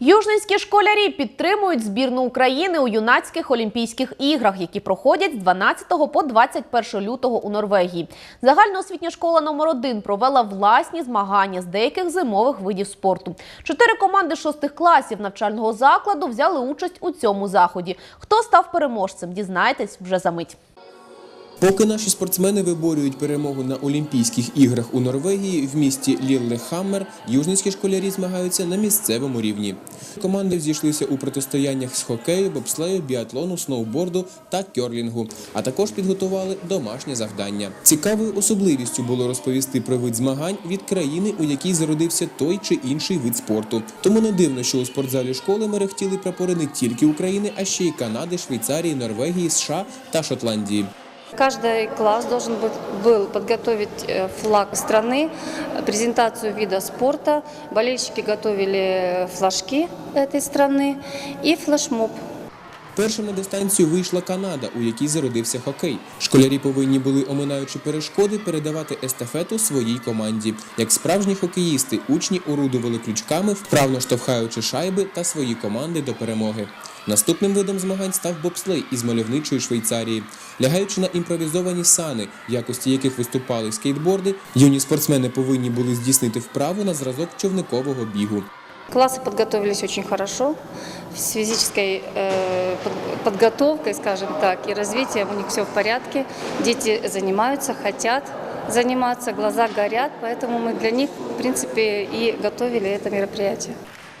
Южненські школярі підтримують збірну України у юнацьких Олімпійських іграх, які проходять з 12 по 21 лютого у Норвегії. Загальноосвітня школа номер 1 провела власні змагання з деяких зимових видів спорту. Чотири команди шостих класів навчального закладу взяли участь у цьому заході. Хто став переможцем, дізнаєтесь вже за мить. Поки наші спортсмени виборюють перемогу на Олімпійських іграх у Норвегії в місті Ліллехаммер, южницькі школярі змагаються на місцевому рівні. Команди зійшлися у протистояннях з хокею, бобслею, біатлону, сноуборду та кьорлінгу, а також підготували домашнє завдання. Цікавою особливістю було розповісти про вид змагань від країни, у якій зародився той чи інший вид спорту. Тому не дивно, що у спортзалі школи мерехтіли прапори не тільки України, а ще й Канади, Швейцарії, Норвегії, США та Шотландії. Каждый класс должен был, был подготовить э, флаг страны, э, презентацию вида спорта. Болельщики готовили флажки этой страны и флешмоб. Першим на дистанцію вийшла Канада, у якій зародився хокей. Школярі повинні були, оминаючи перешкоди, передавати естафету своїй команді. Як справжні хокеїсти, учні орудували ключками, вправно штовхаючи шайби та свої команди до перемоги. Наступним видом змагань став бобслей із мальовничої Швейцарії. Лягаючи на імпровізовані сани, в якості яких виступали скейтборди, юні спортсмени повинні були здійснити вправу на зразок човникового бігу. Классы подготовились очень хорошо, с физической э, под- подготовкой, скажем так, и развитием у них все в порядке. Дети занимаются, хотят заниматься, глаза горят, поэтому мы для них, в принципе, и готовили это мероприятие.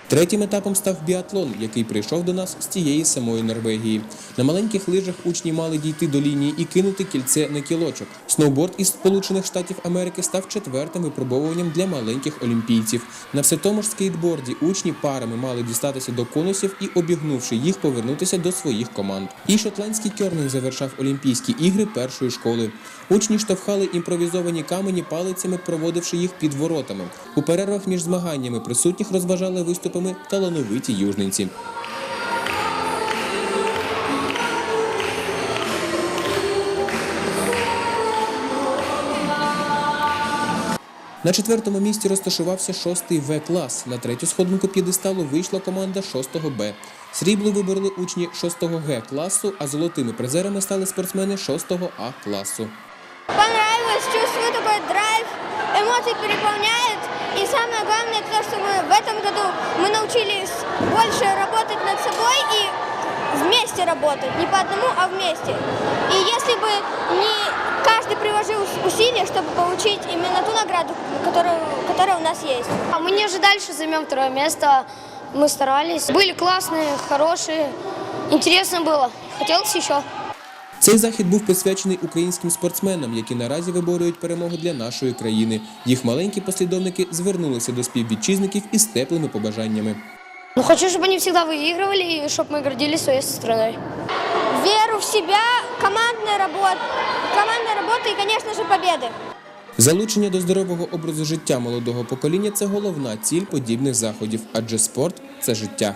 Третім етапом став біатлон, який прийшов до нас з тієї самої Норвегії. На маленьких лижах учні мали дійти до лінії і кинути кільце на кілочок. Сноуборд із Сполучених Штатів Америки став четвертим випробовуванням для маленьких олімпійців. На все тому ж скейтборді учні парами мали дістатися до конусів і, обігнувши їх, повернутися до своїх команд. І шотландський кьорнинг завершав Олімпійські ігри першої школи. Учні штовхали імпровізовані камені палицями, проводивши їх під воротами. У перервах між змаганнями присутніх розважали виступами талановиті южненці. На четвертому місці розташувався шостий В клас. На третю сходинку п'єдесталу вийшла команда шостого Б. Срібло вибороли учні шостого Г класу, а золотими призерами стали спортсмени шостого А класу. понравилось, чувствую такой драйв, эмоции переполняют. И самое главное то, что мы в этом году мы научились больше работать над собой и вместе работать, не по одному, а вместе. И если бы не каждый приложил усилия, чтобы получить именно ту награду, которую, которая у нас есть. А мы не ожидали, что займем второе место. Мы старались. Были классные, хорошие. Интересно было. Хотелось еще. Цей захід був присвячений українським спортсменам, які наразі виборюють перемогу для нашої країни. Їх маленькі послідовники звернулися до співвітчизників із теплими побажаннями. Ну, хочу, чтобы они всегда выигрывали и чтобы мы гордились своей страной. Веру в себя, командная работа, командная работа и, конечно же, победы. Залучення до здорового образу життя молодого покоління це головна ціль подібних заходів, адже спорт це життя.